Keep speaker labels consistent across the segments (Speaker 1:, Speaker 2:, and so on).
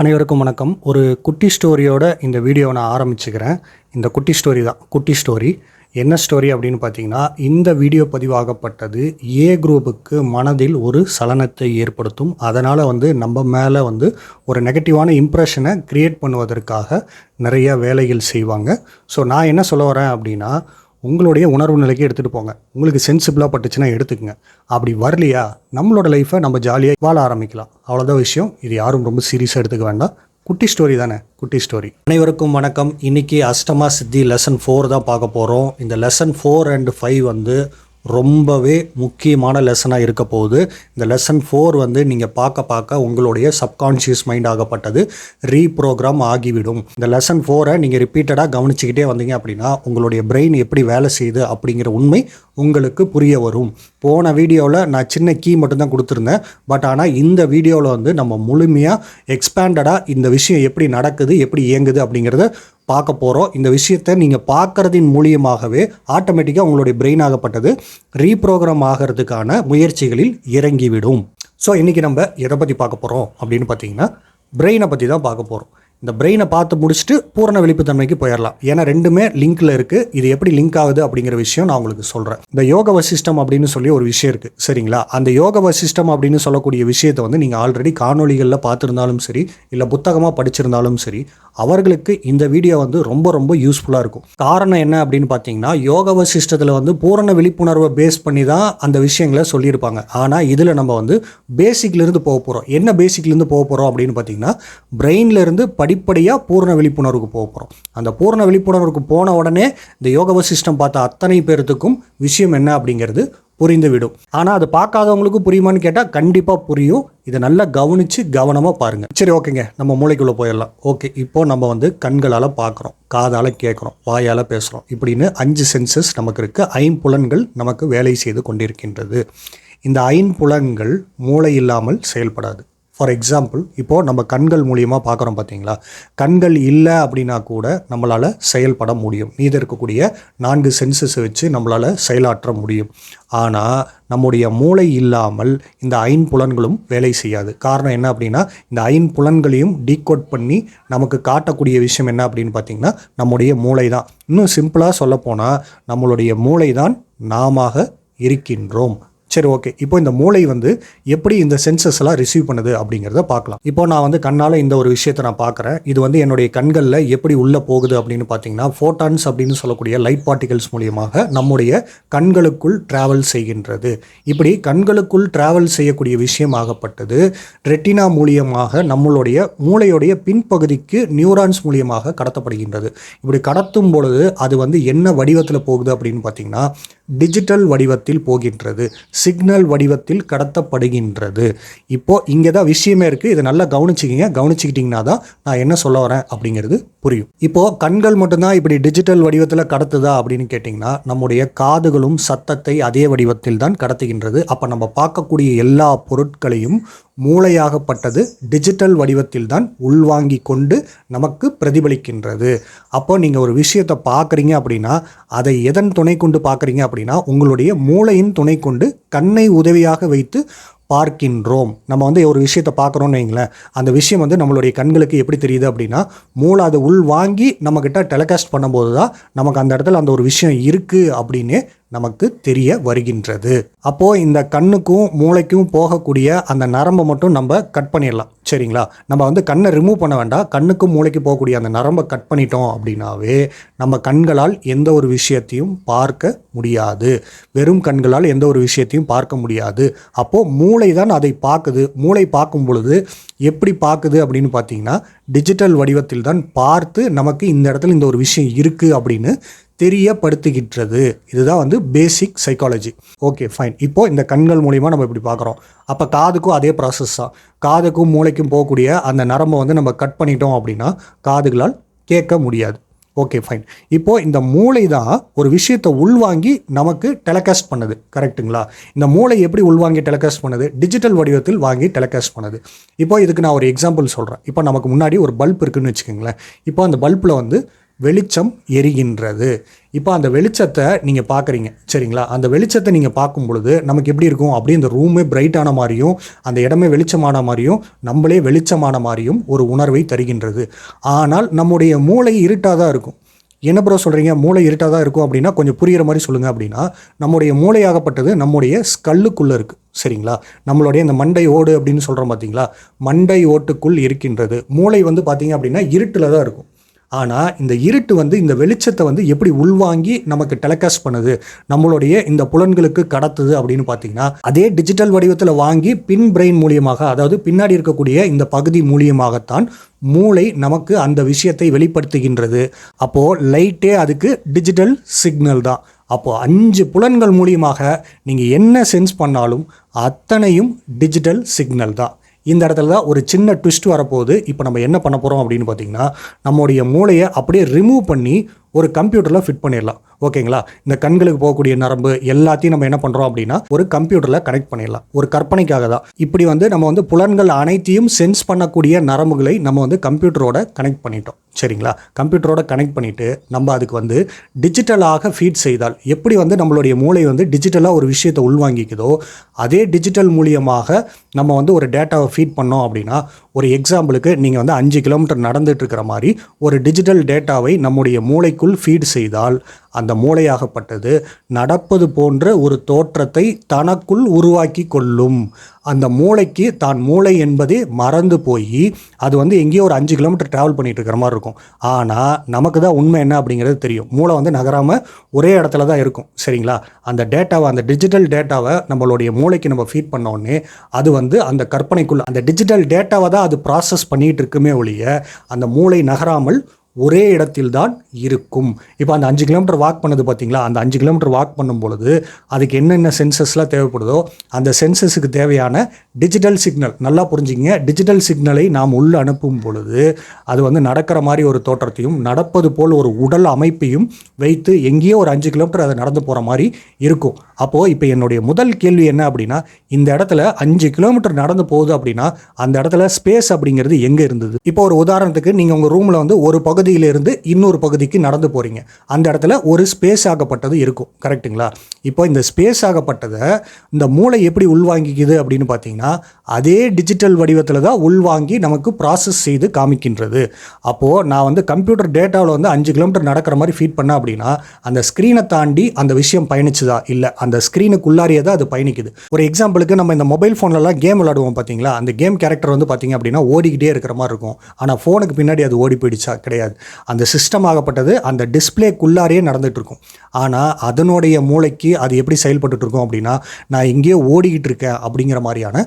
Speaker 1: அனைவருக்கும் வணக்கம் ஒரு குட்டி ஸ்டோரியோட இந்த வீடியோவை நான் ஆரம்பிச்சுக்கிறேன் இந்த குட்டி ஸ்டோரி தான் குட்டி ஸ்டோரி என்ன ஸ்டோரி அப்படின்னு பார்த்தீங்கன்னா இந்த வீடியோ பதிவாகப்பட்டது ஏ குரூப்புக்கு மனதில் ஒரு சலனத்தை ஏற்படுத்தும் அதனால் வந்து நம்ம மேலே வந்து ஒரு நெகட்டிவான இம்ப்ரெஷனை க்ரியேட் பண்ணுவதற்காக நிறைய வேலைகள் செய்வாங்க ஸோ நான் என்ன சொல்ல வரேன் அப்படின்னா உங்களுடைய உணர்வு நிலைக்கு எடுத்துகிட்டு போங்க உங்களுக்கு சென்சிபிளாக பட்டுச்சுன்னா எடுத்துக்கங்க அப்படி வரலையா நம்மளோட லைஃப்பை நம்ம ஜாலியாக வாழ ஆரம்பிக்கலாம் அவ்வளோதான் விஷயம் இது யாரும் ரொம்ப சீரியஸாக எடுத்துக்க வேண்டாம் குட்டி ஸ்டோரி தானே குட்டி ஸ்டோரி அனைவருக்கும் வணக்கம் இன்றைக்கி அஷ்டமா சித்தி லெசன் ஃபோர் தான் பார்க்க போகிறோம் இந்த லெசன் ஃபோர் அண்ட் ஃபைவ் வந்து ரொம்பவே முக்கியமான லெசனாக இருக்க போகுது இந்த லெசன் ஃபோர் வந்து நீங்கள் பார்க்க பார்க்க உங்களுடைய சப்கான்ஷியஸ் மைண்ட் ஆகப்பட்டது ரீப்ரோக்ராம் ஆகிவிடும் இந்த லெசன் ஃபோரை நீங்கள் ரிப்பீட்டடாக கவனிச்சுக்கிட்டே வந்தீங்க அப்படின்னா உங்களுடைய பிரெயின் எப்படி வேலை செய்யுது அப்படிங்கிற உண்மை உங்களுக்கு புரிய வரும் போன வீடியோவில் நான் சின்ன கீ மட்டும்தான் கொடுத்துருந்தேன் பட் ஆனால் இந்த வீடியோவில் வந்து நம்ம முழுமையாக எக்ஸ்பேண்டடாக இந்த விஷயம் எப்படி நடக்குது எப்படி இயங்குது அப்படிங்கிறத பார்க்க போகிறோம் இந்த விஷயத்தை நீங்கள் பார்க்குறதின் மூலியமாகவே ஆட்டோமேட்டிக்காக உங்களுடைய பிரெயின் ஆகப்பட்டது ரீப்ரோக்ராம் ஆகிறதுக்கான முயற்சிகளில் இறங்கிவிடும் ஸோ இன்றைக்கி நம்ம எதை பற்றி பார்க்க போகிறோம் அப்படின்னு பார்த்தீங்கன்னா பிரெயினை பற்றி தான் பார்க்க போகிறோம் இந்த பிரெயினை பார்த்து முடிச்சுட்டு பூரண வெளிப்புத்தன்மைக்கு போயிடலாம் ஏன்னா ரெண்டுமே லிங்க்ல இருக்கு இது எப்படி லிங்க் ஆகுது அப்படிங்கிற விஷயம் நான் உங்களுக்கு சொல்றேன் இந்த யோக வசிஷ்டம் அப்படின்னு சொல்லி ஒரு விஷயம் இருக்கு சரிங்களா அந்த யோக வசிஷ்டம் அப்படின்னு சொல்லக்கூடிய விஷயத்தை வந்து நீங்க ஆல்ரெடி காணொலிகளில் பார்த்துருந்தாலும் சரி இல்லை புத்தகமாக படிச்சிருந்தாலும் சரி அவர்களுக்கு இந்த வீடியோ வந்து ரொம்ப ரொம்ப யூஸ்ஃபுல்லாக இருக்கும் காரணம் என்ன அப்படின்னு பார்த்தீங்கன்னா யோக வசிஷ்டத்தில் வந்து பூரண விழிப்புணர்வை பேஸ் பண்ணி தான் அந்த விஷயங்களை சொல்லியிருப்பாங்க ஆனால் இதில் நம்ம வந்து பேசிக்லேருந்து போக போகிறோம் என்ன பேசிக்லேருந்து போக போகிறோம் அப்படின்னு பார்த்தீங்கன்னா பிரெயின்லேருந்து படிப்படியாக பூரண விழிப்புணர்வுக்கு போக போகிறோம் அந்த பூரண விழிப்புணர்வுக்கு போன உடனே இந்த யோக வசிஷ்டம் பார்த்த அத்தனை பேர்த்துக்கும் விஷயம் என்ன அப்படிங்கிறது புரிந்துவிடும் ஆனால் அது பார்க்காதவங்களுக்கு புரியுமான்னு கேட்டால் கண்டிப்பாக புரியும் இதை நல்லா கவனித்து கவனமாக பாருங்கள் சரி ஓகேங்க நம்ம மூளைக்குள்ளே போயிடலாம் ஓகே இப்போது நம்ம வந்து கண்களால் பார்க்குறோம் காதால் கேட்குறோம் வாயால் பேசுகிறோம் இப்படின்னு அஞ்சு சென்சஸ் நமக்கு இருக்குது ஐம்புலன்கள் நமக்கு வேலை செய்து கொண்டிருக்கின்றது இந்த ஐம்புலன்கள் மூளை இல்லாமல் செயல்படாது ஃபார் எக்ஸாம்பிள் இப்போது நம்ம கண்கள் மூலியமாக பார்க்குறோம் பார்த்தீங்களா கண்கள் இல்லை அப்படின்னா கூட நம்மளால் செயல்பட முடியும் மீது இருக்கக்கூடிய நான்கு சென்சஸை வச்சு நம்மளால் செயலாற்ற முடியும் ஆனால் நம்முடைய மூளை இல்லாமல் இந்த ஐன்புலன்களும் வேலை செய்யாது காரணம் என்ன அப்படின்னா இந்த ஐன்புலன்களையும் டீகோட் பண்ணி நமக்கு காட்டக்கூடிய விஷயம் என்ன அப்படின்னு பார்த்தீங்கன்னா நம்முடைய மூளை தான் இன்னும் சிம்பிளாக சொல்லப்போனால் நம்மளுடைய மூளை தான் நாம இருக்கின்றோம் சரி ஓகே இப்போ இந்த மூளை வந்து எப்படி இந்த சென்சஸ் எல்லாம் ரிசீவ் பண்ணுது அப்படிங்கிறத பார்க்கலாம் இப்போ நான் வந்து கண்ணால் இந்த ஒரு விஷயத்தை நான் பார்க்குறேன் இது வந்து என்னுடைய கண்களில் எப்படி உள்ளே போகுது அப்படின்னு பார்த்தீங்கன்னா ஃபோட்டான்ஸ் அப்படின்னு சொல்லக்கூடிய லைட் பார்ட்டிகல்ஸ் மூலியமாக நம்முடைய கண்களுக்குள் ட்ராவல் செய்கின்றது இப்படி கண்களுக்குள் ட்ராவல் செய்யக்கூடிய விஷயமாகப்பட்டது ரெட்டினா மூலியமாக நம்மளுடைய மூளையுடைய பின்பகுதிக்கு நியூரான்ஸ் மூலியமாக கடத்தப்படுகின்றது இப்படி கடத்தும் பொழுது அது வந்து என்ன வடிவத்தில் போகுது அப்படின்னு பார்த்தீங்கன்னா டிஜிட்டல் வடிவத்தில் போகின்றது சிக்னல் வடிவத்தில் கடத்தப்படுகின்றது இப்போது இங்கே தான் விஷயமே இருக்குது இதை நல்லா கவனிச்சிக்கிங்க கவனிச்சிக்கிட்டிங்கன்னா தான் நான் என்ன சொல்ல வரேன் அப்படிங்கிறது புரியும் இப்போது கண்கள் மட்டும்தான் இப்படி டிஜிட்டல் வடிவத்தில் கடத்துதா அப்படின்னு கேட்டிங்கன்னா நம்முடைய காதுகளும் சத்தத்தை அதே வடிவத்தில் தான் கடத்துகின்றது அப்போ நம்ம பார்க்கக்கூடிய எல்லா பொருட்களையும் மூளையாகப்பட்டது டிஜிட்டல் வடிவத்தில் தான் உள்வாங்கி கொண்டு நமக்கு பிரதிபலிக்கின்றது அப்போ நீங்கள் ஒரு விஷயத்தை பார்க்குறீங்க அப்படின்னா அதை எதன் துணை கொண்டு பார்க்குறீங்க அப்படின்னா உங்களுடைய மூளையின் துணை கொண்டு தன்னை உதவியாக வைத்து பார்க்கின்றோம் நம்ம வந்து ஒரு விஷயத்தை பார்க்குறோன்னு வைங்களேன் அந்த விஷயம் வந்து நம்மளுடைய கண்களுக்கு எப்படி தெரியுது அப்படின்னா மூளை அதை உள் வாங்கி நம்மக்கிட்ட டெலிகாஸ்ட் பண்ணும்போது தான் நமக்கு அந்த இடத்துல அந்த ஒரு விஷயம் இருக்குது அப்படின்னு நமக்கு தெரிய வருகின்றது அப்போது இந்த கண்ணுக்கும் மூளைக்கும் போகக்கூடிய அந்த நரம்பை மட்டும் நம்ம கட் பண்ணிடலாம் சரிங்களா நம்ம வந்து கண்ணை ரிமூவ் பண்ண வேண்டாம் கண்ணுக்கும் மூளைக்கு போகக்கூடிய அந்த நரம்பை கட் பண்ணிட்டோம் அப்படின்னாவே நம்ம கண்களால் எந்த ஒரு விஷயத்தையும் பார்க்க முடியாது வெறும் கண்களால் எந்த ஒரு விஷயத்தையும் பார்க்க முடியாது அப்போது மூ மூளை தான் அதை பார்க்குது மூளை பார்க்கும் பொழுது எப்படி பார்க்குது அப்படின்னு பார்த்தீங்கன்னா டிஜிட்டல் வடிவத்தில் தான் பார்த்து நமக்கு இந்த இடத்துல இந்த ஒரு விஷயம் இருக்குது அப்படின்னு தெரியப்படுத்துகின்றது இதுதான் வந்து பேசிக் சைக்காலஜி ஓகே ஃபைன் இப்போது இந்த கண்கள் மூலிமா நம்ம இப்படி பார்க்குறோம் அப்போ காதுக்கும் அதே ப்ராசஸ் தான் காதுக்கும் மூளைக்கும் போகக்கூடிய அந்த நரம்பை வந்து நம்ம கட் பண்ணிட்டோம் அப்படின்னா காதுகளால் கேட்க முடியாது ஓகே ஃபைன் இப்போது இந்த மூளை தான் ஒரு விஷயத்தை உள்வாங்கி நமக்கு டெலகாஸ்ட் பண்ணுது கரெக்டுங்களா இந்த மூளை எப்படி உள்வாங்கி டெலகாஸ்ட் பண்ணுது டிஜிட்டல் வடிவத்தில் வாங்கி டெலகாஸ்ட் பண்ணுது இப்போ இதுக்கு நான் ஒரு எக்ஸாம்பிள் சொல்கிறேன் இப்போ நமக்கு முன்னாடி ஒரு பல்ப் இருக்குதுன்னு வச்சுக்கோங்களேன் இப்போ அந்த பல்பில் வந்து வெளிச்சம் எரிகின்றது இப்போ அந்த வெளிச்சத்தை நீங்கள் பார்க்குறீங்க சரிங்களா அந்த வெளிச்சத்தை நீங்கள் பார்க்கும் பொழுது நமக்கு எப்படி இருக்கும் அப்படியே இந்த ரூமே பிரைட்டான மாதிரியும் அந்த இடமே வெளிச்சமான மாதிரியும் நம்மளே வெளிச்சமான மாதிரியும் ஒரு உணர்வை தருகின்றது ஆனால் நம்முடைய மூளை இருட்டாக தான் இருக்கும் என்ன ப்ரோ சொல்கிறீங்க மூளை இருட்டாக தான் இருக்கும் அப்படின்னா கொஞ்சம் புரிகிற மாதிரி சொல்லுங்கள் அப்படின்னா நம்முடைய மூளையாகப்பட்டது நம்முடைய ஸ்கல்லுக்குள்ளே இருக்குது சரிங்களா நம்மளுடைய இந்த மண்டை ஓடு அப்படின்னு சொல்கிறோம் பார்த்தீங்களா மண்டை ஓட்டுக்குள் இருக்கின்றது மூளை வந்து பார்த்தீங்க அப்படின்னா இருட்டில் தான் இருக்கும் ஆனால் இந்த இருட்டு வந்து இந்த வெளிச்சத்தை வந்து எப்படி உள்வாங்கி நமக்கு டெலகாஸ்ட் பண்ணுது நம்மளுடைய இந்த புலன்களுக்கு கடத்துது அப்படின்னு பார்த்தீங்கன்னா அதே டிஜிட்டல் வடிவத்தில் வாங்கி பின் பிரெயின் மூலியமாக அதாவது பின்னாடி இருக்கக்கூடிய இந்த பகுதி மூலியமாகத்தான் மூளை நமக்கு அந்த விஷயத்தை வெளிப்படுத்துகின்றது அப்போது லைட்டே அதுக்கு டிஜிட்டல் சிக்னல் தான் அப்போது அஞ்சு புலன்கள் மூலியமாக நீங்கள் என்ன சென்ஸ் பண்ணாலும் அத்தனையும் டிஜிட்டல் சிக்னல் தான் இந்த இடத்துல தான் ஒரு சின்ன ட்விஸ்ட் வரப்போகுது இப்போ நம்ம என்ன பண்ண போகிறோம் அப்படின்னு பார்த்தீங்கன்னா நம்முடைய மூளையை அப்படியே ரிமூவ் பண்ணி ஒரு கம்ப்யூட்டரில் ஃபிட் பண்ணிடலாம் ஓகேங்களா இந்த கண்களுக்கு போகக்கூடிய நரம்பு எல்லாத்தையும் நம்ம என்ன பண்ணுறோம் அப்படின்னா ஒரு கம்ப்யூட்டரில் கனெக்ட் பண்ணிடலாம் ஒரு கற்பனைக்காக தான் இப்படி வந்து நம்ம வந்து புலன்கள் அனைத்தையும் சென்ஸ் பண்ணக்கூடிய நரம்புகளை நம்ம வந்து கம்ப்யூட்டரோட கனெக்ட் பண்ணிட்டோம் சரிங்களா கம்ப்யூட்டரோட கனெக்ட் பண்ணிவிட்டு நம்ம அதுக்கு வந்து டிஜிட்டலாக ஃபீட் செய்தால் எப்படி வந்து நம்மளுடைய மூளை வந்து டிஜிட்டலாக ஒரு விஷயத்தை உள்வாங்கிக்குதோ அதே டிஜிட்டல் மூலியமாக நம்ம வந்து ஒரு டேட்டாவை ஃபீட் பண்ணோம் அப்படின்னா ஒரு எக்ஸாம்பிளுக்கு நீங்கள் வந்து அஞ்சு கிலோமீட்டர் நடந்துட்டு இருக்கிற மாதிரி ஒரு டிஜிட்டல் டேட்டாவை நம்முடைய மூளைக்குள் மூளைக்குள் ஃபீட் செய்தால் அந்த மூளையாகப்பட்டது நடப்பது போன்ற ஒரு தோற்றத்தை தனக்குள் உருவாக்கி கொள்ளும் அந்த மூளைக்கு தான் மூளை என்பதே மறந்து போய் அது வந்து எங்கேயோ ஒரு அஞ்சு கிலோமீட்டர் ட்ராவல் பண்ணிட்டு இருக்கிற மாதிரி இருக்கும் ஆனால் நமக்கு தான் உண்மை என்ன அப்படிங்கிறது தெரியும் மூளை வந்து நகராமல் ஒரே இடத்துல தான் இருக்கும் சரிங்களா அந்த டேட்டாவை அந்த டிஜிட்டல் டேட்டாவை நம்மளுடைய மூளைக்கு நம்ம ஃபீட் பண்ணோடனே அது வந்து அந்த கற்பனைக்குள்ள அந்த டிஜிட்டல் டேட்டாவை தான் அது ப்ராசஸ் பண்ணிகிட்டு இருக்குமே ஒழிய அந்த மூளை நகராமல் ஒரே இடத்தில்தான் இருக்கும் இப்போ அந்த அஞ்சு கிலோமீட்டர் வாக் பண்ணது பார்த்தீங்களா அந்த அஞ்சு கிலோமீட்டர் வாக் பண்ணும் பொழுது அதுக்கு என்னென்ன சென்சஸ்லாம் தேவைப்படுதோ அந்த சென்சஸுக்கு தேவையான டிஜிட்டல் சிக்னல் நல்லா புரிஞ்சுங்க டிஜிட்டல் சிக்னலை நாம் உள்ளே அனுப்பும் பொழுது அது வந்து நடக்கிற மாதிரி ஒரு தோற்றத்தையும் நடப்பது போல் ஒரு உடல் அமைப்பையும் வைத்து எங்கேயோ ஒரு அஞ்சு கிலோமீட்டர் அதை நடந்து போகிற மாதிரி இருக்கும் அப்போது இப்போ என்னுடைய முதல் கேள்வி என்ன அப்படின்னா இந்த இடத்துல அஞ்சு கிலோமீட்டர் நடந்து போகுது அப்படின்னா அந்த இடத்துல ஸ்பேஸ் அப்படிங்கிறது எங்கே இருந்தது இப்போ ஒரு உதாரணத்துக்கு நீங்கள் உங்கள் ரூமில் வந்து ஒரு பகுதியிலிருந்து இன்னொரு பகுதிக்கு நடந்து போகிறீங்க அந்த இடத்துல ஒரு ஸ்பேஸ் ஆகப்பட்டது இருக்கும் கரெக்டுங்களா இப்போ இந்த ஸ்பேஸ் ஆகப்பட்டதை இந்த மூளை எப்படி உள்வாங்கிக்குது அப்படின்னு பார்த்தீங்கன்னா பார்த்தீங்கன்னா அதே டிஜிட்டல் வடிவத்தில் தான் உள்வாங்கி நமக்கு ப்ராசஸ் செய்து காமிக்கின்றது அப்போது நான் வந்து கம்ப்யூட்டர் டேட்டாவில் வந்து அஞ்சு கிலோமீட்டர் நடக்கிற மாதிரி ஃபீட் பண்ணேன் அப்படின்னா அந்த ஸ்க்ரீனை தாண்டி அந்த விஷயம் பயணிச்சுதா இல்லை அந்த உள்ளாரியே தான் அது பயணிக்குது ஒரு எக்ஸாம்பிளுக்கு நம்ம இந்த மொபைல் ஃபோன்லலாம் கேம் விளாடுவோம் பார்த்தீங்களா அந்த கேம் கேரக்டர் வந்து பார்த்திங்க அப்படின்னா ஓடிக்கிட்டே இருக்கிற மாதிரி இருக்கும் ஆனால் ஃபோனுக்கு பின்னாடி அது ஓடி போயிடுச்சா கிடையாது அந்த சிஸ்டம் ஆகப்பட்டது அந்த டிஸ்பிளேக்குள்ளாரே நடந்துகிட்டு இருக்கும் ஆனால் அதனுடைய மூளைக்கு அது எப்படி செயல்பட்டு இருக்கும் அப்படின்னா நான் இங்கேயே ஓடிக்கிட்டு இருக்கேன் அப்படிங்கிற மாதிரியான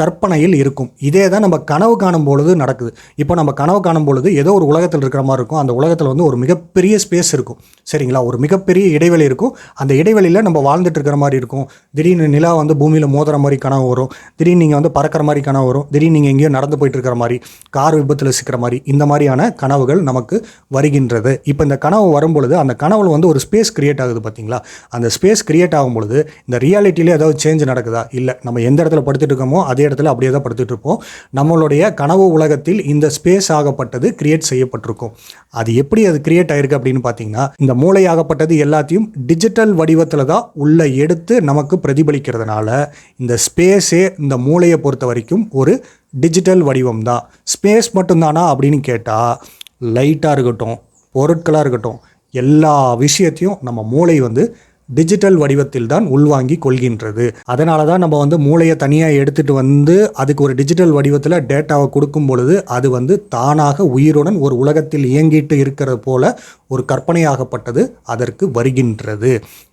Speaker 1: கற்பனையில் இருக்கும் இதே தான் நம்ம கனவு காணும் பொழுது நடக்குது இப்போ நம்ம கனவு காணும் பொழுது ஏதோ ஒரு உலகத்தில் இருக்கிற மாதிரி இருக்கும் அந்த உலகத்தில் வந்து ஒரு மிகப்பெரிய ஸ்பேஸ் இருக்கும் சரிங்களா ஒரு மிகப்பெரிய இடைவெளி இருக்கும் அந்த இடைவெளியில் நம்ம வாழ்ந்துட்டு இருக்கிற மாதிரி இருக்கும் திடீர்னு நிலா வந்து பூமியில் மோதுற மாதிரி கனவு வரும் திடீர்னு நீங்கள் வந்து பறக்கிற மாதிரி கனவு வரும் திடீர்னு நீங்கள் எங்கேயோ நடந்து போயிட்டு இருக்கிற மாதிரி கார் விபத்தில் சிக்கிற மாதிரி இந்த மாதிரியான கனவுகள் நமக்கு வருகின்றது இப்போ இந்த கனவு வரும் பொழுது அந்த கனவுல வந்து ஒரு ஸ்பேஸ் கிரியேட் ஆகுது பார்த்தீங்களா அந்த ஸ்பேஸ் கிரியேட் ஆகும் பொழுது இந்த ரியாலிட்டியில் ஏதாவது சேஞ்ச் நடக்குதா இல்லை நம்ம எந்த இடத்துல படுத்துட்டு இருக்கோமோ அதே அதே இடத்துல அப்படியே தான் படுத்துட்டு இருப்போம் நம்மளுடைய கனவு உலகத்தில் இந்த ஸ்பேஸ் ஆகப்பட்டது கிரியேட் செய்யப்பட்டிருக்கும் அது எப்படி அது கிரியேட் ஆயிருக்கு அப்படின்னு பார்த்தீங்கன்னா இந்த மூளையாகப்பட்டது எல்லாத்தையும் டிஜிட்டல் வடிவத்தில் தான் உள்ளே எடுத்து நமக்கு பிரதிபலிக்கிறதுனால இந்த ஸ்பேஸே இந்த மூளையை பொறுத்த வரைக்கும் ஒரு டிஜிட்டல் வடிவம் தான் ஸ்பேஸ் மட்டும்தானா அப்படின்னு கேட்டால் லைட்டாக இருக்கட்டும் பொருட்களாக இருக்கட்டும் எல்லா விஷயத்தையும் நம்ம மூளை வந்து டிஜிட்டல் வடிவத்தில் தான் உள்வாங்கி கொள்கின்றது அதனால தான் நம்ம வந்து மூளையை தனியாக எடுத்துட்டு வந்து அதுக்கு ஒரு டிஜிட்டல் வடிவத்தில் டேட்டாவை கொடுக்கும் பொழுது அது வந்து தானாக உயிருடன் ஒரு உலகத்தில் இயங்கிட்டு இருக்கிறது போல ஒரு கற்பனையாகப்பட்டது அதற்கு வருகின்றது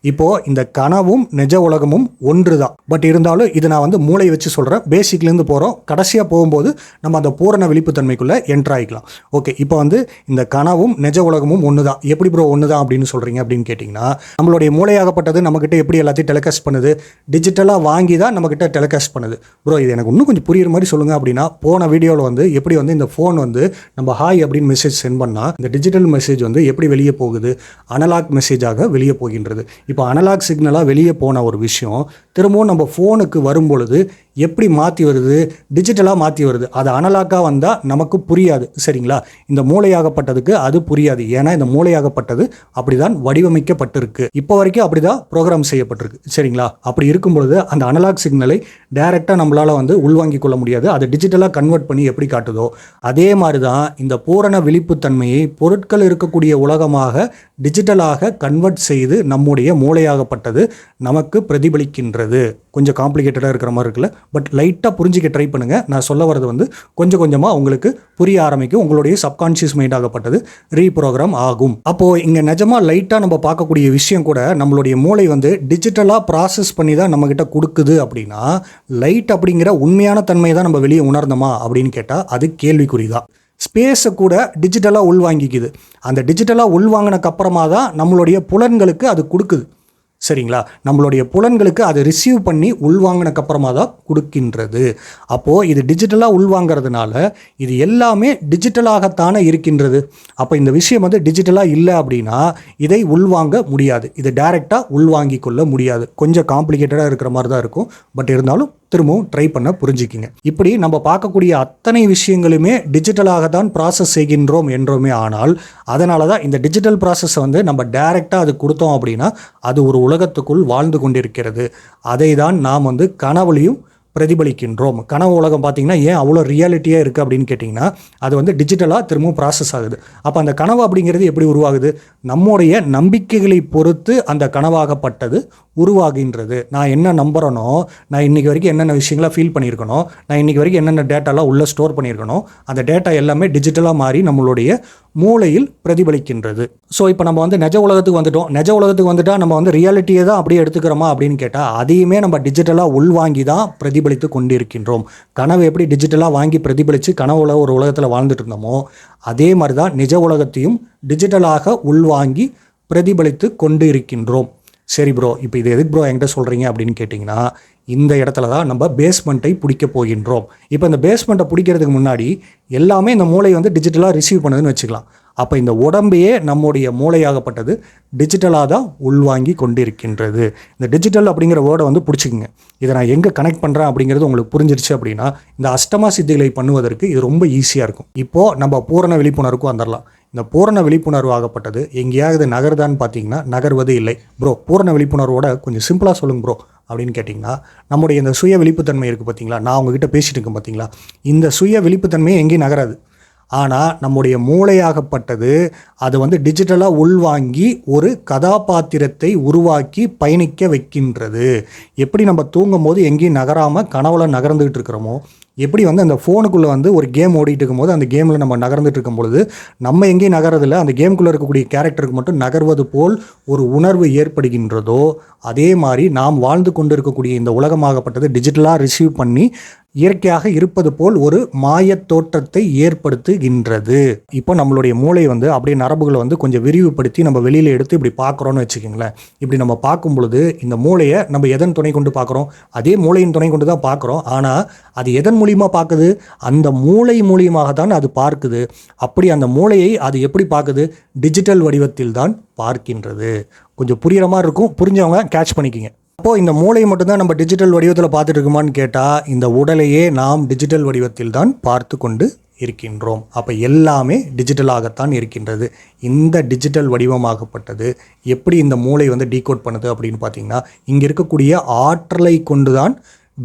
Speaker 1: இப்போ இந்த கனவும் நிஜ உலகமும் ஒன்று தான் பட் இருந்தாலும் இது நான் வந்து மூளை வச்சு சொல்கிறேன் பேசிக்லேருந்து போகிறோம் கடைசியாக போகும்போது நம்ம அந்த பூரண விழிப்புத்தன்மைக்குள்ளே என்ட்ராயிக்கலாம் ஓகே இப்போ வந்து இந்த கனவும் நிஜ உலகமும் ஒன்று தான் எப்படி ப்ரோ ஒன்று தான் அப்படின்னு சொல்கிறீங்க அப்படின்னு கேட்டிங்கன்னா நம்மளுடைய மூளையை ஆகப்பட்டது நம்மக்கிட்ட எப்படி எல்லாத்தையும் டெலிகாஸ்ட் பண்ணுது டிஜிட்டலாக வாங்கி தான் நம்மக்கிட்ட டெலிகாஸ்ட் பண்ணுது ப்ரோ இது எனக்கு இன்னும் கொஞ்சம் புரியுற மாதிரி சொல்லுங்கள் அப்படின்னா போன வீடியோவில் வந்து எப்படி வந்து இந்த ஃபோன் வந்து நம்ம ஹாய் அப்படின்னு மெசேஜ் சென்ட் பண்ணால் இந்த டிஜிட்டல் மெசேஜ் வந்து எப்படி வெளியே போகுது அனலாக் மெசேஜாக வெளியே போகின்றது இப்போ அனலாக் சிக்னலாக வெளியே போன ஒரு விஷயம் திரும்பவும் நம்ம ஃபோனுக்கு வரும் பொழுது எப்படி மாற்றி வருது டிஜிட்டலாக மாற்றி வருது அது அனலாக்காக வந்தால் நமக்கு புரியாது சரிங்களா இந்த மூளையாகப்பட்டதுக்கு அது புரியாது ஏன்னா இந்த மூளையாகப்பட்டது அப்படி தான் வடிவமைக்கப்பட்டிருக்கு இப்போ வரைக்கும் அப்படி தான் ப்ரோக்ராம் செய்யப்பட்டிருக்கு சரிங்களா அப்படி இருக்கும் பொழுது அந்த அனலாக் சிக்னலை டைரெக்டாக நம்மளால் வந்து உள்வாங்கிக் கொள்ள முடியாது அதை டிஜிட்டலாக கன்வெர்ட் பண்ணி எப்படி காட்டுதோ அதே மாதிரி தான் இந்த பூரண விழிப்புத்தன்மையை பொருட்கள் இருக்கக்கூடிய உலகமாக டிஜிட்டலாக கன்வெர்ட் செய்து நம்முடைய மூளையாகப்பட்டது நமக்கு பிரதிபலிக்கின்றது கொஞ்சம் காம்ப்ளிகேட்டடாக இருக்கிற மாதிரி இருக்குல்ல பட் லைட்டாக புரிஞ்சிக்க ட்ரை பண்ணுங்கள் நான் சொல்ல வரது வந்து கொஞ்சம் கொஞ்சமாக உங்களுக்கு புரிய ஆரம்பிக்கும் உங்களுடைய சப்கான்ஷியஸ் மைண்ட் ஆகப்பட்டது ரீப்ரோக்ராம் ஆகும் அப்போது இங்கே நிஜமாக லைட்டாக நம்ம பார்க்கக்கூடிய விஷயம் கூட நம்மளுடைய மூளை வந்து டிஜிட்டலாக ப்ராசஸ் பண்ணி தான் நம்மக்கிட்ட கொடுக்குது அப்படின்னா லைட் அப்படிங்கிற உண்மையான தன்மையை தான் நம்ம வெளியே உணர்ந்தோமா அப்படின்னு கேட்டால் அது கேள்விக்குறி தான் ஸ்பேஸை கூட டிஜிட்டலாக உள்வாங்கிக்குது அந்த டிஜிட்டலாக உள்வாங்கினக்கப்புறமா தான் நம்மளுடைய புலன்களுக்கு அது கொடுக்குது சரிங்களா நம்மளுடைய புலன்களுக்கு அதை ரிசீவ் பண்ணி உள்வாங்கினக்கப்புறமா தான் கொடுக்கின்றது அப்போது இது டிஜிட்டலாக உள்வாங்கிறதுனால இது எல்லாமே டிஜிட்டலாகத்தானே இருக்கின்றது அப்போ இந்த விஷயம் வந்து டிஜிட்டலாக இல்லை அப்படின்னா இதை உள்வாங்க முடியாது இது டைரெக்டாக உள்வாங்கி கொள்ள முடியாது கொஞ்சம் காம்ப்ளிகேட்டடாக இருக்கிற மாதிரி தான் இருக்கும் பட் இருந்தாலும் திரும்பவும் ட்ரை பண்ண புரிஞ்சுக்கிங்க இப்படி நம்ம பார்க்கக்கூடிய அத்தனை விஷயங்களுமே டிஜிட்டலாக தான் ப்ராசஸ் செய்கின்றோம் என்றோமே ஆனால் அதனால தான் இந்த டிஜிட்டல் ப்ராசஸை வந்து நம்ம டைரெக்டாக அது கொடுத்தோம் அப்படின்னா அது ஒரு உலகத்துக்குள் வாழ்ந்து கொண்டிருக்கிறது அதை தான் நாம் வந்து கனவுலையும் பிரதிபலிக்கின்றோம் கனவு உலகம் பார்த்திங்கன்னா ஏன் அவ்வளோ ரியாலிட்டியாக இருக்குது அப்படின்னு கேட்டிங்கன்னா அது வந்து டிஜிட்டலாக திரும்பவும் ப்ராசஸ் ஆகுது அப்போ அந்த கனவு அப்படிங்கிறது எப்படி உருவாகுது நம்முடைய நம்பிக்கைகளை பொறுத்து அந்த கனவாகப்பட்டது உருவாகின்றது நான் என்ன நம்புகிறனோ நான் இன்றைக்கி வரைக்கும் என்னென்ன விஷயங்களாக ஃபீல் பண்ணியிருக்கணும் நான் இன்றைக்கி வரைக்கும் என்னென்ன டேட்டாலாம் உள்ளே ஸ்டோர் பண்ணியிருக்கனோ அந்த டேட்டா எல்லாமே டிஜிட்டலாக மாறி நம்மளுடைய மூளையில் பிரதிபலிக்கின்றது ஸோ இப்போ நம்ம வந்து நிஜ உலகத்துக்கு வந்துட்டோம் நிஜ உலகத்துக்கு வந்துட்டால் நம்ம வந்து ரியாலிட்டியை தான் அப்படியே எடுத்துக்கிறோமா அப்படின்னு கேட்டால் அதையுமே நம்ம டிஜிட்டலாக உள்வாங்கி தான் பிரதிபலித்து கொண்டிருக்கின்றோம் கனவு எப்படி டிஜிட்டலாக வாங்கி பிரதிபலித்து கனவுல ஒரு உலகத்தில் வாழ்ந்துட்டு இருந்தோமோ அதே மாதிரி தான் நிஜ உலகத்தையும் டிஜிட்டலாக உள்வாங்கி பிரதிபலித்து கொண்டு இருக்கின்றோம் சரி ப்ரோ இப்போ இது எதுக்கு ப்ரோ என்கிட்ட சொல்கிறீங்க அப்படின்னு கேட்டிங்கன்னா இந்த இடத்துல தான் நம்ம பேஸ்மெண்ட்டை பிடிக்க போகின்றோம் இப்போ இந்த பேஸ்மெண்ட்டை பிடிக்கிறதுக்கு முன்னாடி எல்லாமே இந்த மூளை வந்து டிஜிட்டலாக ரிசீவ் பண்ணுதுன்னு வச்சுக்கலாம் அப்போ இந்த உடம்பையே நம்முடைய மூளையாகப்பட்டது டிஜிட்டலாக தான் உள்வாங்கி கொண்டிருக்கின்றது இந்த டிஜிட்டல் அப்படிங்கிற வேர்டை வந்து பிடிச்சிக்கங்க இதை நான் எங்கே கனெக்ட் பண்ணுறேன் அப்படிங்கிறது உங்களுக்கு புரிஞ்சிருச்சு அப்படின்னா இந்த அஷ்டமா சித்திகளை பண்ணுவதற்கு இது ரொம்ப ஈஸியாக இருக்கும் இப்போது நம்ம பூரண விழிப்புணர்வுக்கு வந்துடலாம் இந்த பூரண விழிப்புணர்வு ஆகப்பட்டது எங்கேயாவது நகர்தான்னு பார்த்தீங்கன்னா நகர்வது இல்லை ப்ரோ பூரண விழிப்புணர்வோட கொஞ்சம் சிம்பிளாக சொல்லுங்க ப்ரோ அப்படின்னு கேட்டிங்கன்னா நம்முடைய இந்த சுய விழிப்புத்தன்மை இருக்குது பார்த்தீங்களா நான் உங்ககிட்ட பேசிகிட்டு இருக்கேன் பார்த்தீங்களா இந்த சுய விழிப்புத்தன்மையை எங்கேயும் நகராது ஆனால் நம்முடைய மூளையாகப்பட்டது அது வந்து டிஜிட்டலாக உள்வாங்கி ஒரு கதாபாத்திரத்தை உருவாக்கி பயணிக்க வைக்கின்றது எப்படி நம்ம தூங்கும் போது எங்கேயும் நகராமல் கனவுல நகர்ந்துக்கிட்டு இருக்கிறோமோ எப்படி வந்து அந்த ஃபோனுக்குள்ளே வந்து ஒரு கேம் ஓடிட்டு இருக்கும்போது அந்த கேமில் நம்ம நகர்ந்துட்டு இருக்கும் பொழுது நம்ம எங்கேயும் நகரதில்ல அந்த கேமுக்குள்ளே இருக்கக்கூடிய கேரக்டருக்கு மட்டும் நகர்வது போல் ஒரு உணர்வு ஏற்படுகின்றதோ அதே மாதிரி நாம் வாழ்ந்து கொண்டு இருக்கக்கூடிய இந்த உலகமாகப்பட்டது டிஜிட்டலாக ரிசீவ் பண்ணி இயற்கையாக இருப்பது போல் ஒரு மாயத் தோற்றத்தை ஏற்படுத்துகின்றது இப்போ நம்மளுடைய மூளை வந்து அப்படியே நரம்புகளை வந்து கொஞ்சம் விரிவுபடுத்தி நம்ம வெளியில் எடுத்து இப்படி பார்க்குறோன்னு வச்சுக்கோங்களேன் இப்படி நம்ம பார்க்கும் பொழுது இந்த மூளையை நம்ம எதன் துணை கொண்டு பார்க்குறோம் அதே மூளையின் துணை கொண்டு தான் பார்க்குறோம் ஆனால் அது எதன் மூலியமாக பார்க்குது அந்த மூளை மூலியமாக தான் அது பார்க்குது அப்படி அந்த மூளையை அது எப்படி பார்க்குது டிஜிட்டல் வடிவத்தில் தான் பார்க்கின்றது கொஞ்சம் புரிகிற மாதிரி இருக்கும் புரிஞ்சவங்க கேட்ச் பண்ணிக்கிங்க அப்போது இந்த மூளையை மட்டும்தான் நம்ம டிஜிட்டல் வடிவத்தில் பார்த்துட்டு இருக்குமான்னு கேட்டால் இந்த உடலையே நாம் டிஜிட்டல் வடிவத்தில் தான் பார்த்து கொண்டு இருக்கின்றோம் அப்போ எல்லாமே டிஜிட்டலாகத்தான் இருக்கின்றது இந்த டிஜிட்டல் வடிவமாகப்பட்டது எப்படி இந்த மூளை வந்து டீகோட் பண்ணுது அப்படின்னு பார்த்தீங்கன்னா இங்கே இருக்கக்கூடிய ஆற்றலை கொண்டு தான்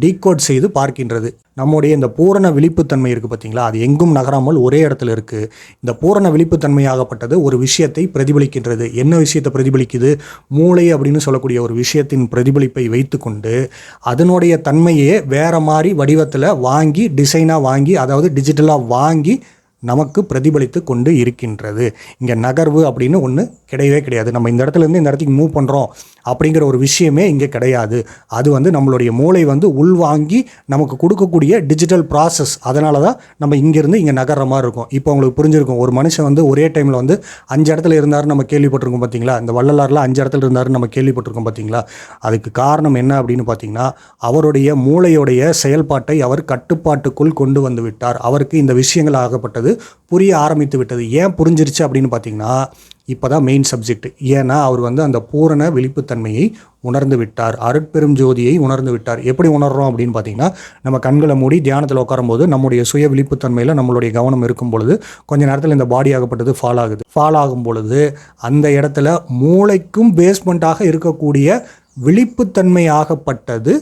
Speaker 1: டீகோட் செய்து பார்க்கின்றது நம்முடைய இந்த பூரண விழிப்புத்தன்மை இருக்குது பார்த்தீங்களா அது எங்கும் நகராமல் ஒரே இடத்துல இருக்குது இந்த பூரண விழிப்புத்தன்மையாகப்பட்டது ஒரு விஷயத்தை பிரதிபலிக்கின்றது என்ன விஷயத்தை பிரதிபலிக்குது மூளை அப்படின்னு சொல்லக்கூடிய ஒரு விஷயத்தின் பிரதிபலிப்பை வைத்துக்கொண்டு அதனுடைய தன்மையே வேறு மாதிரி வடிவத்தில் வாங்கி டிசைனாக வாங்கி அதாவது டிஜிட்டலாக வாங்கி நமக்கு பிரதிபலித்து கொண்டு இருக்கின்றது இங்கே நகர்வு அப்படின்னு ஒன்று கிடையவே கிடையாது நம்ம இந்த இடத்துலேருந்து இந்த இடத்துக்கு மூவ் பண்ணுறோம் அப்படிங்கிற ஒரு விஷயமே இங்கே கிடையாது அது வந்து நம்மளுடைய மூளை வந்து உள்வாங்கி நமக்கு கொடுக்கக்கூடிய டிஜிட்டல் ப்ராசஸ் அதனால தான் நம்ம இங்கேருந்து இங்கே நகர்ற மாதிரி இருக்கும் இப்போ உங்களுக்கு புரிஞ்சிருக்கும் ஒரு மனுஷன் வந்து ஒரே டைமில் வந்து அஞ்சு இடத்துல இருந்தாருன்னு நம்ம கேள்விப்பட்டிருக்கோம் பார்த்தீங்களா இந்த வள்ளலாரில் அஞ்சு இடத்துல இருந்தாருன்னு நம்ம கேள்விப்பட்டிருக்கோம் பார்த்தீங்களா அதுக்கு காரணம் என்ன அப்படின்னு பார்த்தீங்கன்னா அவருடைய மூளையுடைய செயல்பாட்டை அவர் கட்டுப்பாட்டுக்குள் கொண்டு வந்து விட்டார் அவருக்கு இந்த விஷயங்கள் ஆகப்பட்டது புரிய ஆரம்பித்து விட்டது ஏன் புரிஞ்சிருச்சு அப்படின்னு பார்த்தீங்கன்னா இப்போ தான் மெயின் சப்ஜெக்ட் ஏன்னா அவர் வந்து அந்த பூரண விழிப்புத்தன்மையை உணர்ந்து விட்டார் அருட்பெரும் ஜோதியை உணர்ந்து விட்டார் எப்படி உணர்றோம் அப்படின்னு பார்த்தீங்கன்னா நம்ம கண்களை மூடி தியானத்தில் உட்காரும்போது நம்முடைய சுய விழிப்புத்தன்மையில் நம்மளுடைய கவனம் இருக்கும் பொழுது கொஞ்ச நேரத்தில் இந்த பாடி ஆகப்பட்டது ஃபால் ஆகுது ஃபால் ஆகும் பொழுது அந்த இடத்துல மூளைக்கும் பேஸ்மெண்ட்டாக இருக்கக்கூடிய விழிப்புத்தன்மை ஆகப்பட்டது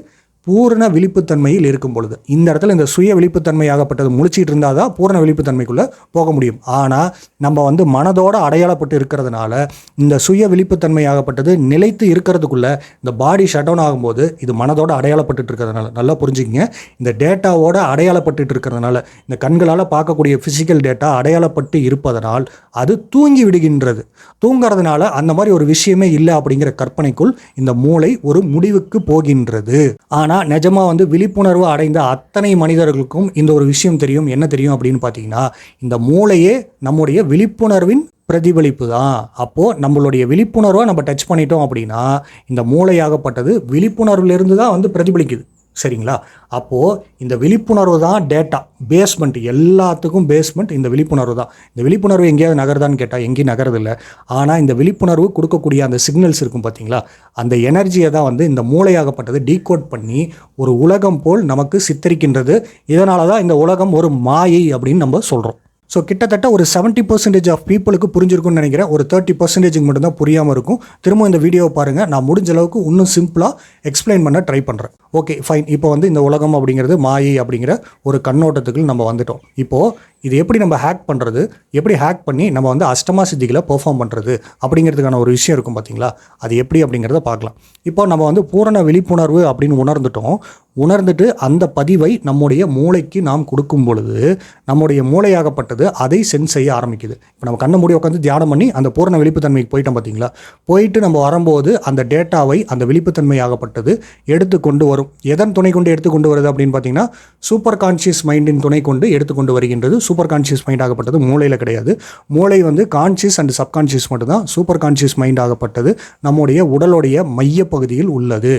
Speaker 1: பூரண விழிப்புத்தன்மையில் இருக்கும் பொழுது இந்த இடத்துல இந்த சுய விழிப்புத்தன்மை ஆகப்பட்டது முழிச்சிட்டு இருந்தால் தான் பூரண விழிப்புத்தன்மைக்குள்ளே போக முடியும் ஆனால் நம்ம வந்து மனதோடு அடையாளப்பட்டு இருக்கிறதுனால இந்த சுய விழிப்புத்தன்மை ஆகப்பட்டது நிலைத்து இருக்கிறதுக்குள்ளே இந்த பாடி ஷட் டவுன் ஆகும்போது இது மனதோட அடையாளப்பட்டு இருக்கிறதுனால நல்லா புரிஞ்சுக்கிங்க இந்த டேட்டாவோட அடையாளப்பட்டு இருக்கிறதுனால இந்த கண்களால் பார்க்கக்கூடிய ஃபிசிக்கல் டேட்டா அடையாளப்பட்டு இருப்பதனால் அது தூங்கி விடுகின்றது தூங்கிறதுனால அந்த மாதிரி ஒரு விஷயமே இல்லை அப்படிங்கிற கற்பனைக்குள் இந்த மூளை ஒரு முடிவுக்கு போகின்றது ஆனால் ஆனால் நிஜமாக வந்து விழிப்புணர்வு அடைந்த அத்தனை மனிதர்களுக்கும் இந்த ஒரு விஷயம் தெரியும் என்ன தெரியும் அப்படின்னு பார்த்தீங்கன்னா இந்த மூளையே நம்முடைய விழிப்புணர்வின் பிரதிபலிப்பு தான் அப்போது நம்மளுடைய விழிப்புணர்வை நம்ம டச் பண்ணிட்டோம் அப்படின்னா இந்த மூளையாகப்பட்டது விழிப்புணர்விலிருந்து தான் வந்து பிரதிபலிக்குது சரிங்களா அப்போது இந்த விழிப்புணர்வு தான் டேட்டா பேஸ்மெண்ட் எல்லாத்துக்கும் பேஸ்மெண்ட் இந்த விழிப்புணர்வு தான் இந்த விழிப்புணர்வு எங்கேயாவது நகருதான்னு கேட்டால் எங்கேயும் நகரதில்லை ஆனால் இந்த விழிப்புணர்வு கொடுக்கக்கூடிய அந்த சிக்னல்ஸ் இருக்கும் பார்த்தீங்களா அந்த எனர்ஜியை தான் வந்து இந்த மூளையாகப்பட்டது டீகோட் பண்ணி ஒரு உலகம் போல் நமக்கு சித்தரிக்கின்றது இதனால தான் இந்த உலகம் ஒரு மாயை அப்படின்னு நம்ம சொல்கிறோம் ஸோ கிட்டத்தட்ட ஒரு செவன்ட்டி பர்சன்டேஜ் ஆஃப் பீப்புளுக்கு புரிஞ்சிருக்கும்னு நினைக்கிறேன் ஒரு தேர்ட்டி பர்சன்டேஜுக்கு மட்டும்தான் புரியாமல் இருக்கும் திரும்ப இந்த வீடியோவை பாருங்கள் நான் முடிஞ்ச அளவுக்கு இன்னும் சிம்பிளாக எக்ஸ்பிளைன் பண்ண ட்ரை பண்ணுறேன் ஓகே ஃபைன் இப்போ வந்து இந்த உலகம் அப்படிங்கிறது மாயை அப்படிங்கிற ஒரு கண்ணோட்டத்துக்கு நம்ம வந்துட்டோம் இப்போது இது எப்படி நம்ம ஹேக் பண்ணுறது எப்படி ஹேக் பண்ணி நம்ம வந்து அஷ்டமா சித்திகளை பெர்ஃபார்ம் பண்ணுறது அப்படிங்கிறதுக்கான ஒரு விஷயம் இருக்கும் பார்த்தீங்களா அது எப்படி அப்படிங்கிறத பார்க்கலாம் இப்போ நம்ம வந்து பூரண விழிப்புணர்வு அப்படின்னு உணர்ந்துட்டோம் உணர்ந்துட்டு அந்த பதிவை நம்முடைய மூளைக்கு நாம் கொடுக்கும் பொழுது நம்முடைய மூளையாகப்பட்டது அதை சென்ஸ் செய்ய ஆரம்பிக்குது இப்போ நம்ம கண்ணை மூடி உட்காந்து தியானம் பண்ணி அந்த பூரண விழிப்புத்தன்மைக்கு போயிட்டோம் பார்த்தீங்களா போயிட்டு நம்ம வரும்போது அந்த டேட்டாவை அந்த விழிப்புத்தன்மை ஆகப்பட்டது எடுத்து கொண்டு வரும் எதன் துணை கொண்டு எடுத்து கொண்டு வருது அப்படின்னு பார்த்தீங்கன்னா சூப்பர் கான்ஷியஸ் மைண்டின் துணை கொண்டு எடுத்து கொண்டு வருகின்றது சூப்பர் கான்ஷியஸ் மைண்ட் ஆகப்பட்டது மூளையில் கிடையாது மூளை வந்து கான்ஷியஸ் அண்ட் சப்கான்ஷியஸ் மட்டும்தான் சூப்பர் கான்ஷியஸ் மைண்ட் ஆகப்பட்டது நம்முடைய உடலுடைய மையப்பகுதியில் உள்ளது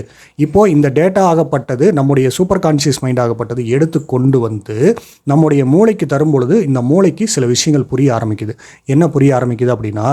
Speaker 1: இப்போது இந்த டேட்டா ஆகப்பட்டது நம்முடைய சூப்பர் கான்ஷியஸ் மைண்ட் ஆகப்பட்டது எடுத்து கொண்டு வந்து நம்முடைய மூளைக்கு தரும் பொழுது இந்த மூளைக்கு சில விஷயங்கள் புரிய ஆரம்பிக்குது என்ன புரிய ஆரம்பிக்குது அப்படின்னா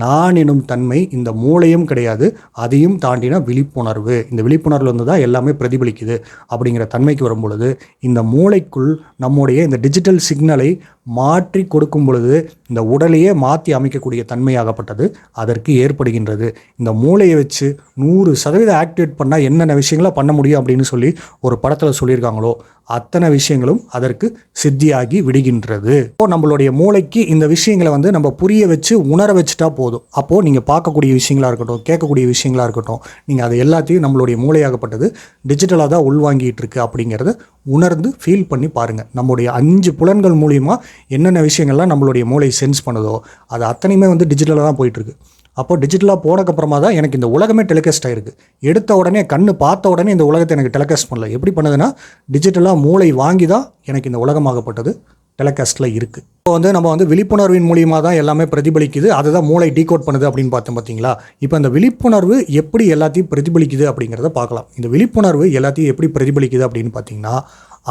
Speaker 1: நான் எனும் தன்மை இந்த மூளையும் கிடையாது அதையும் தாண்டின விழிப்புணர்வு இந்த விழிப்புணர்வு வந்து தான் எல்லாமே பிரதிபலிக்குது அப்படிங்கிற தன்மைக்கு வரும்பொழுது இந்த மூளைக்குள் நம்முடைய இந்த டிஜிட்டல் சிக்னலை மாற்றி கொடுக்கும் பொழுது இந்த உடலையே மாற்றி அமைக்கக்கூடிய தன்மையாகப்பட்டது அதற்கு ஏற்படுகின்றது இந்த மூளையை வச்சு நூறு சதவீதம் ஆக்டிவேட் பண்ணால் என்னென்ன விஷயங்களை பண்ண முடியும் அப்படின்னு சொல்லி ஒரு படத்தில் சொல்லியிருக்காங்களோ அத்தனை விஷயங்களும் அதற்கு சித்தியாகி விடுகின்றது இப்போ நம்மளுடைய மூளைக்கு இந்த விஷயங்களை வந்து நம்ம புரிய வச்சு உணர வச்சுட்டா போதும் அப்போது நீங்கள் பார்க்கக்கூடிய விஷயங்களாக இருக்கட்டும் கேட்கக்கூடிய விஷயங்களாக இருக்கட்டும் நீங்கள் அது எல்லாத்தையும் நம்மளுடைய மூளையாகப்பட்டது டிஜிட்டலாக தான் உள்வாங்கிட்டு இருக்கு அப்படிங்கிறத உணர்ந்து ஃபீல் பண்ணி பாருங்கள் நம்முடைய அஞ்சு புலன்கள் மூலியமாக என்னென்ன விஷயங்கள்லாம் நம்மளுடைய மூளை சென்ஸ் பண்ணுதோ அது அத்தனையுமே வந்து டிஜிட்டலாக தான் போயிட்டுருக்கு அப்போ டிஜிட்டலாக போனக்கப்புறமா தான் எனக்கு இந்த உலகமே டெலிகாஸ்ட் ஆகிருக்கு எடுத்த உடனே கண் பார்த்த உடனே இந்த உலகத்தை எனக்கு டெலிகாஸ்ட் பண்ணல எப்படி பண்ணுதுன்னா டிஜிட்டலாக மூளை வாங்கி தான் எனக்கு இந்த உலகமாகப்பட்டது டெலகாஸ்ட்டில் இருக்குது இப்போ வந்து நம்ம வந்து விழிப்புணர்வின் மூலியமாக தான் எல்லாமே பிரதிபலிக்குது அதுதான் மூளை டீகோட் பண்ணுது அப்படின்னு பார்த்தோம் பார்த்தீங்களா இப்போ இந்த விழிப்புணர்வு எப்படி எல்லாத்தையும் பிரதிபலிக்குது அப்படிங்கிறத பார்க்கலாம் இந்த விழிப்புணர்வு எல்லாத்தையும் எப்படி பிரதிபலிக்குது அப்படின்னு பார்த்தீங்கன்னா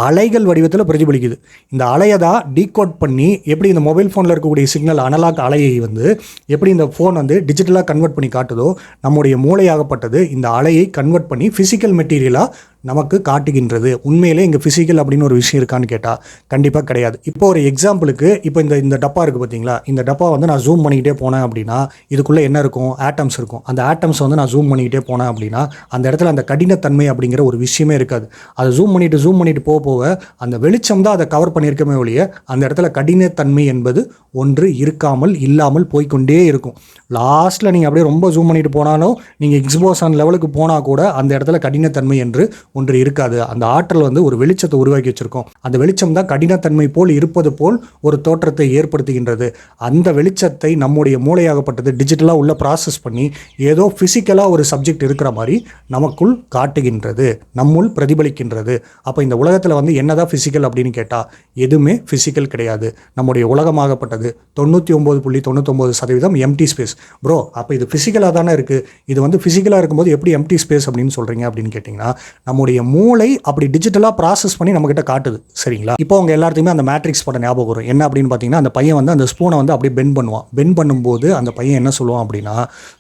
Speaker 1: அலைகள் வடிவத்தில் பிரதிபலிக்குது இந்த அலையை தான் டீகோட் பண்ணி எப்படி இந்த மொபைல் ஃபோனில் இருக்கக்கூடிய சிக்னல் அனலாக் அலையை வந்து எப்படி இந்த ஃபோன் வந்து டிஜிட்டலாக கன்வெர்ட் பண்ணி காட்டுதோ நம்முடைய மூளையாகப்பட்டது இந்த அலையை கன்வெர்ட் பண்ணி ஃபிசிக்கல் மெட்டீரியலாக நமக்கு காட்டுகின்றது உண்மையிலே இங்கே ஃபிசிக்கல் அப்படின்னு ஒரு விஷயம் இருக்கான்னு கேட்டால் கண்டிப்பாக கிடையாது இப்போ ஒரு எக்ஸாம்பிளுக்கு இப்போ இந்த இந்த டப்பா இருக்குது பார்த்தீங்களா இந்த டப்பா வந்து நான் ஜூம் பண்ணிக்கிட்டே போனேன் அப்படின்னா இதுக்குள்ளே என்ன இருக்கும் ஆட்டம்ஸ் இருக்கும் அந்த ஆட்டம்ஸ் வந்து நான் ஜூம் பண்ணிக்கிட்டே போனேன் அப்படின்னா அந்த இடத்துல அந்த கடினத்தன்மை அப்படிங்கிற ஒரு விஷயமே இருக்காது அதை ஜூம் பண்ணிட்டு ஜூம் பண்ணிட்டு போக போக அந்த வெளிச்சம் தான் அதை கவர் பண்ணியிருக்கமே ஒழிய அந்த இடத்துல கடினத்தன்மை என்பது ஒன்று இருக்காமல் இல்லாமல் போய்கொண்டே இருக்கும் லாஸ்ட்டில் நீங்கள் அப்படியே ரொம்ப ஜூம் பண்ணிட்டு போனாலும் நீங்கள் ஆன் லெவலுக்கு போனால் கூட அந்த இடத்துல கடினத்தன்மை என்று ஒன்று இருக்காது அந்த ஆற்றல் வந்து ஒரு வெளிச்சத்தை உருவாக்கி வச்சுருக்கோம் அந்த வெளிச்சம் தான் கடினத்தன்மை போல் இருப்பது போல் ஒரு தோற்றத்தை ஏற்படுத்துகின்றது அந்த வெளிச்சத்தை நம்முடைய மூளையாகப்பட்டது டிஜிட்டலாக உள்ள ப்ராசஸ் பண்ணி ஏதோ ஃபிசிக்கலாக ஒரு சப்ஜெக்ட் இருக்கிற மாதிரி நமக்குள் காட்டுகின்றது நம்முள் பிரதிபலிக்கின்றது அப்போ இந்த உலகத்தில் வந்து என்னதான் ஃபிசிக்கல் அப்படின்னு கேட்டால் எதுவுமே ஃபிசிக்கல் கிடையாது நம்முடைய உலகமாகப்பட்டது தொண்ணூற்றி ஒம்பது புள்ளி தொண்ணூத்தொம்பது சதவீதம் எம்டி ஸ்பேஸ் ப்ரோ அப்போ இது ஃபிசிக்கலாக தானே இருக்குது இது வந்து ஃபிசிக்கலாக இருக்கும்போது எப்படி எம்டி ஸ்பேஸ் அப்படின்னு சொல்கிறீங்க அப்படின்னு கேட்டிங்கன்னா நம்ம நம்முடைய மூளை அப்படி டிஜிட்டலாக ப்ராசஸ் பண்ணி நம்மக்கிட்ட காட்டுது சரிங்களா இப்போ அவங்க எல்லாத்துக்குமே அந்த மேட்ரிக்ஸ் படம் ஞாபகம் வரும் என்ன அப்படின்னு பார்த்தீங்கன்னா அந்த பையன் வந்து அந்த ஸ்பூனை வந்து அப்படியே பெண்ட் பண்ணுவான் பெண்ட் பண்ணும்போது அந்த பையன் என்ன சொல்லுவான் அப்படின்னா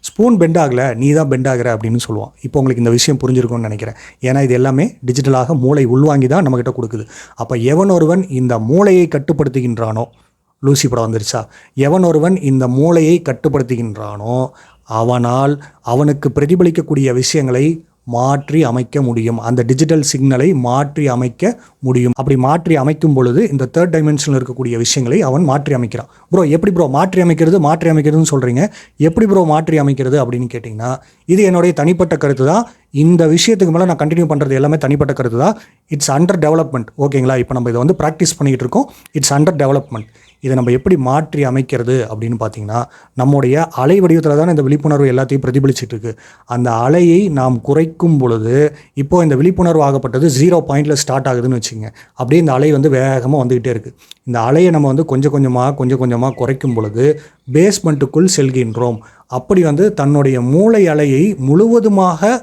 Speaker 1: ஸ்பூன் பெண்ட் ஆகலை நீ தான் பெண்ட் ஆகிற அப்படின்னு சொல்லுவான் இப்போ உங்களுக்கு இந்த விஷயம் புரிஞ்சிருக்கும்னு நினைக்கிறேன் ஏன்னா இது எல்லாமே டிஜிட்டலாக மூளை உள்வாங்கி தான் நம்மக்கிட்ட கொடுக்குது அப்போ எவன் ஒருவன் இந்த மூளையை கட்டுப்படுத்துகின்றானோ லூசி படம் வந்துருச்சா எவன் ஒருவன் இந்த மூளையை கட்டுப்படுத்துகின்றானோ அவனால் அவனுக்கு பிரதிபலிக்கக்கூடிய விஷயங்களை மாற்றி அமைக்க முடியும் அந்த டிஜிட்டல் சிக்னலை மாற்றி அமைக்க முடியும் அப்படி மாற்றி அமைக்கும் பொழுது இந்த தேர்ட் டைமென்ஷனில் இருக்கக்கூடிய விஷயங்களை அவன் மாற்றி அமைக்கிறான் ப்ரோ எப்படி ப்ரோ மாற்றி அமைக்கிறது மாற்றி அமைக்கிறதுன்னு சொல்கிறீங்க எப்படி ப்ரோ மாற்றி அமைக்கிறது அப்படின்னு கேட்டிங்கன்னா இது என்னுடைய தனிப்பட்ட கருத்து தான் இந்த விஷயத்துக்கு மேலே நான் கண்டினியூ பண்ணுறது எல்லாமே தனிப்பட்ட கருத்து தான் இட்ஸ் அண்டர் டெவலப்மெண்ட் ஓகேங்களா இப்போ நம்ம இதை வந்து ப்ராக்டிஸ் பண்ணிகிட்டு இருக்கோம் இட்ஸ் அண்டர் டெவலப்மெண்ட் இதை நம்ம எப்படி மாற்றி அமைக்கிறது அப்படின்னு பார்த்தீங்கன்னா நம்முடைய அலை வடிவத்தில் தான் இந்த விழிப்புணர்வு எல்லாத்தையும் பிரதிபலிச்சுட்டு இருக்கு அந்த அலையை நாம் குறைக்கும் பொழுது இப்போது இந்த விழிப்புணர்வு ஆகப்பட்டது ஜீரோ பாயிண்டில் ஸ்டார்ட் ஆகுதுன்னு வச்சுங்க அப்படியே இந்த அலை வந்து வேகமாக வந்துக்கிட்டே இருக்குது இந்த அலையை நம்ம வந்து கொஞ்சம் கொஞ்சமாக கொஞ்சம் கொஞ்சமாக குறைக்கும் பொழுது பேஸ்மெண்ட்டுக்குள் செல்கின்றோம் அப்படி வந்து தன்னுடைய மூளை அலையை முழுவதுமாக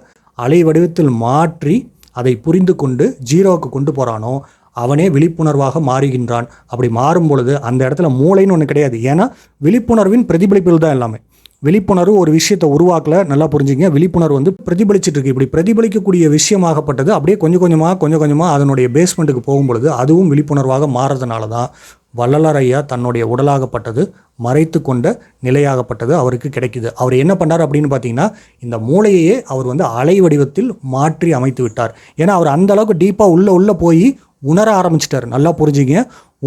Speaker 1: அலை வடிவத்தில் மாற்றி அதை புரிந்து கொண்டு ஜீரோவுக்கு கொண்டு போகிறானோ அவனே விழிப்புணர்வாக மாறுகின்றான் அப்படி மாறும் பொழுது அந்த இடத்துல மூளைன்னு ஒன்று கிடையாது ஏன்னா விழிப்புணர்வின் பிரதிபலிப்பில் தான் எல்லாமே விழிப்புணர்வு ஒரு விஷயத்தை உருவாக்கல நல்லா புரிஞ்சுங்க விழிப்புணர்வு வந்து பிரதிபலிச்சுட்டு இருக்கு இப்படி பிரதிபலிக்கக்கூடிய விஷயமாகப்பட்டது அப்படியே கொஞ்சம் கொஞ்சமாக கொஞ்சம் கொஞ்சமாக அதனுடைய பேஸ்மெண்ட்டுக்கு போகும்பொழுது அதுவும் விழிப்புணர்வாக மாறதுனால தான் வள்ளலாரையா தன்னுடைய உடலாகப்பட்டது மறைத்து கொண்ட நிலையாகப்பட்டது அவருக்கு கிடைக்குது அவர் என்ன பண்ணார் அப்படின்னு பார்த்தீங்கன்னா இந்த மூளையையே அவர் வந்து அலை வடிவத்தில் மாற்றி அமைத்து விட்டார் ஏன்னா அவர் அந்த அளவுக்கு டீப்பாக உள்ளே உள்ளே போய் உணர ஆரம்பிச்சிட்டார் நல்லா புரிஞ்சுங்க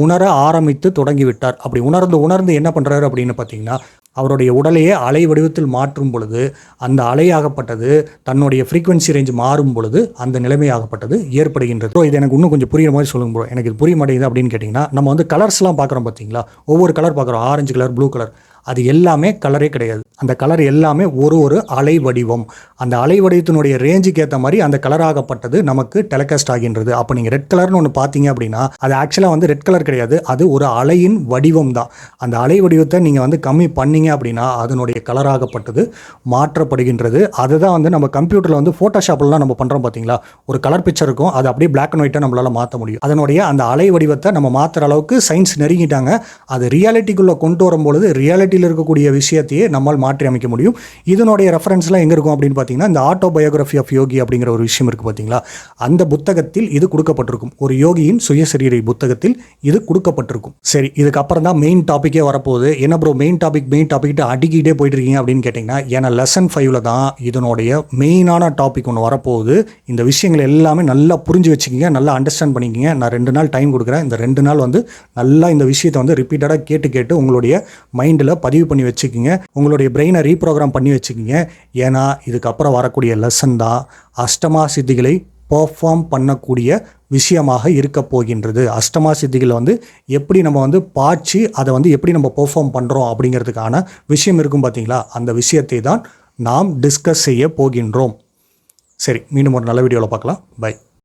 Speaker 1: உணர ஆரம்பித்து தொடங்கி விட்டார் அப்படி உணர்ந்து உணர்ந்து என்ன பண்ணுறாரு அப்படின்னு பார்த்தீங்கன்னா அவருடைய உடலையே அலை வடிவத்தில் மாற்றும் பொழுது அந்த அலையாகப்பட்டது தன்னுடைய ஃப்ரீக்வன்சி ரேஞ்ச் மாறும் பொழுது அந்த நிலைமையாகப்பட்டது ஏற்படுகின்றது ஸோ இது எனக்கு இன்னும் கொஞ்சம் புரியுற மாதிரி சொல்லுங்க ப்ரோ எனக்கு இது புரிய மாட்டேங்குது அப்படின்னு கேட்டிங்கன்னா நம்ம வந்து கலர்ஸ்லாம் பார்க்குறோம் பார்த்தீங்களா ஒவ்வொரு கலர் பார்க்குறோம் ஆரஞ்சு கலர் ப்ளூ கலர் அது எல்லாமே கலரே கிடையாது அந்த கலர் எல்லாமே ஒரு ஒரு அலை வடிவம் அந்த அலை வடிவத்தினுடைய ரேஞ்சுக்கு ஏற்ற மாதிரி அந்த கலர் ஆகப்பட்டது நமக்கு டெலகாஸ்ட் ஆகின்றது அப்போ நீங்கள் ரெட் கலர்னு ஒன்று பார்த்தீங்க அப்படின்னா அது ஆக்சுவலாக வந்து ரெட் கலர் கிடையாது அது ஒரு அலையின் வடிவம் தான் அந்த அலை வடிவத்தை நீங்கள் வந்து கம்மி பண்ணீங்க அப்படின்னா அதனுடைய கலராகப்பட்டது மாற்றப்படுகின்றது அதுதான் வந்து நம்ம கம்ப்யூட்டரில் வந்து ஃபோட்டோஷாப்லாம் நம்ம பண்ணுறோம் பார்த்தீங்களா ஒரு கலர் பிக்சர் இருக்கும் அது அப்படியே பிளாக் அண்ட் ஒயிட்டாக நம்மளால் மாற்ற முடியும் அதனுடைய அந்த அலை வடிவத்தை நம்ம மாற்றுற அளவுக்கு சயின்ஸ் நெருங்கிட்டாங்க அது ரியாலிட்டிக்குள்ளே கொண்டு வரும்பொழுது ரியாலிட்டி ரியாலிட்டியில் இருக்கக்கூடிய விஷயத்தையே நம்மால் மாற்றி அமைக்க முடியும் இதனுடைய ரெஃபரன்ஸ்லாம் எங்கே இருக்கும் அப்படின்னு பார்த்தீங்கன்னா இந்த ஆட்டோ பயோகிராஃபி ஆஃப் யோகி அப்படிங்கிற ஒரு விஷயம் இருக்குது பார்த்தீங்களா அந்த புத்தகத்தில் இது கொடுக்கப்பட்டிருக்கும் ஒரு யோகியின் சுயசரீரை புத்தகத்தில் இது கொடுக்கப்பட்டிருக்கும் சரி இதுக்கப்புறம் தான் மெயின் டாப்பிக்கே வரப்போகுது என்ன ப்ரோ மெயின் டாபிக் மெயின் டாப்பிக்கிட்ட அடிக்கிட்டே போயிட்டு இருக்கீங்க அப்படின்னு கேட்டிங்கன்னா ஏன்னா லெசன் ஃபைவ்ல தான் இதனுடைய மெயினான டாபிக் ஒன்று வரப்போகுது இந்த விஷயங்கள் எல்லாமே நல்லா புரிஞ்சு வச்சுக்கிங்க நல்லா அண்டர்ஸ்டாண்ட் பண்ணிக்கிங்க நான் ரெண்டு நாள் டைம் கொடுக்குறேன் இந்த ரெண்டு நாள் வந்து நல்லா இந்த விஷயத்தை வந்து ரிப்பீட்டடாக கேட்டு கேட்டு உங்களுடைய மைண்டில் பதிவு பண்ணி வச்சுக்கிங்க உங்களுடைய பிரெயினை ரீப்ரோக்ராம் பண்ணி வச்சுக்கிங்க ஏன்னா இதுக்கப்புறம் வரக்கூடிய லெசன் தான் அஷ்டமா சித்திகளை பர்ஃபார்ம் பண்ணக்கூடிய விஷயமாக இருக்க போகின்றது அஷ்டமா சித்திகளை வந்து எப்படி நம்ம வந்து பாய்ச்சி அதை வந்து எப்படி நம்ம பர்ஃபார்ம் பண்ணுறோம் அப்படிங்கிறதுக்கான விஷயம் இருக்கும் பார்த்தீங்களா அந்த விஷயத்தை தான் நாம் டிஸ்கஸ் செய்ய போகின்றோம் சரி மீண்டும் ஒரு நல்ல வீடியோவில் பார்க்கலாம் பை